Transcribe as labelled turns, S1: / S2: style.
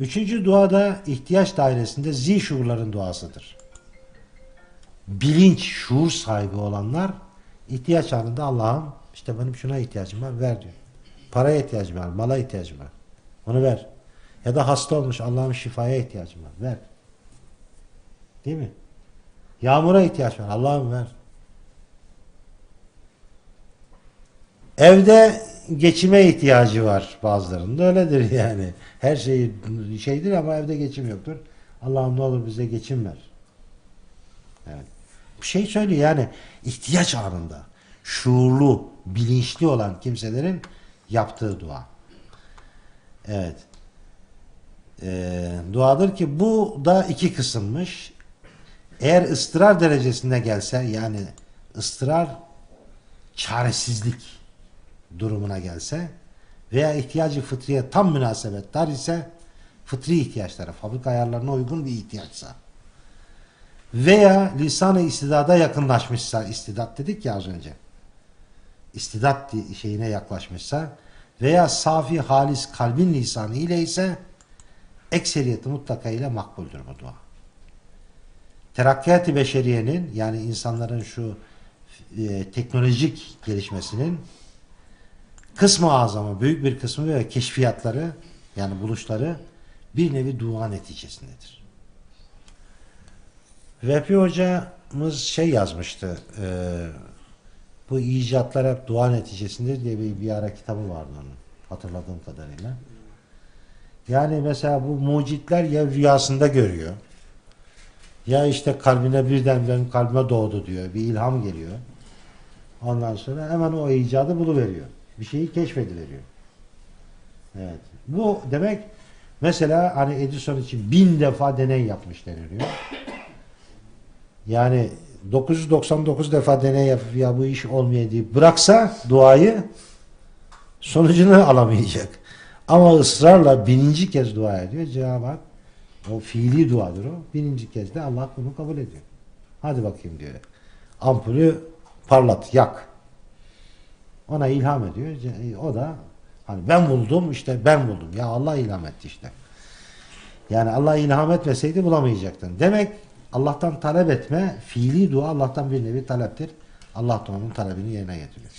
S1: Üçüncü dua da ihtiyaç dairesinde zi şuurların duasıdır. Bilinç, şuur sahibi olanlar ihtiyaç anında Allah'ım işte benim şuna ihtiyacım var ver diyor. Paraya ihtiyacım var, mala ihtiyacım var. Onu ver. Ya da hasta olmuş Allah'ım şifaya ihtiyacım var. Ver. Değil mi? Yağmura ihtiyaç var. Allah'ım ver. Evde geçime ihtiyacı var bazılarının. da Öyledir yani. Her şey şeydir ama evde geçim yoktur. Allah'ım ne olur bize geçim ver. Evet. Bir şey söylüyor yani ihtiyaç anında şuurlu, bilinçli olan kimselerin yaptığı dua. Evet. Ee, duadır ki bu da iki kısımmış. Eğer ıstırar derecesinde gelse yani ıstırar çaresizlik durumuna gelse veya ihtiyacı fıtriye tam münasebettar ise fıtri ihtiyaçlara, fabrika ayarlarına uygun bir ihtiyaçsa veya lisan-ı istidada yakınlaşmışsa istidat dedik ya az önce istidat şeyine yaklaşmışsa veya safi halis kalbin lisanı ile ise ekseriyeti mutlaka ile makbuldür bu dua. Terakkiyat-ı beşeriyenin yani insanların şu e, teknolojik gelişmesinin kısmı azamı, büyük bir kısmı ve keşfiyatları yani buluşları bir nevi dua neticesindedir. Vehbi hocamız şey yazmıştı e, bu icatlar hep dua neticesinde diye bir, bir ara kitabı vardı onun hatırladığım kadarıyla. Yani mesela bu mucitler ya rüyasında görüyor ya işte kalbine birden benim kalbime doğdu diyor. Bir ilham geliyor. Ondan sonra hemen o icadı buluveriyor. Bir şeyi keşfediveriyor. Evet. Bu demek mesela hani Edison için bin defa deney yapmış deniliyor. Yani 999 defa deney yapıp ya bu iş olmuyor deyip bıraksa duayı sonucunu alamayacak. Ama ısrarla bininci kez dua ediyor. Cenab-ı Hak o fiili duadır o. Bininci kez de Allah bunu kabul ediyor. Hadi bakayım diyor. Ampulü parlat, yak. Ona ilham ediyor. Ce- O da hani ben buldum işte ben buldum. Ya Allah ilham etti işte. Yani Allah ilham etmeseydi bulamayacaktın. Demek Allah'tan talep etme, fiili dua Allah'tan bir nevi taleptir. Allah da onun talebini yerine getiriyor.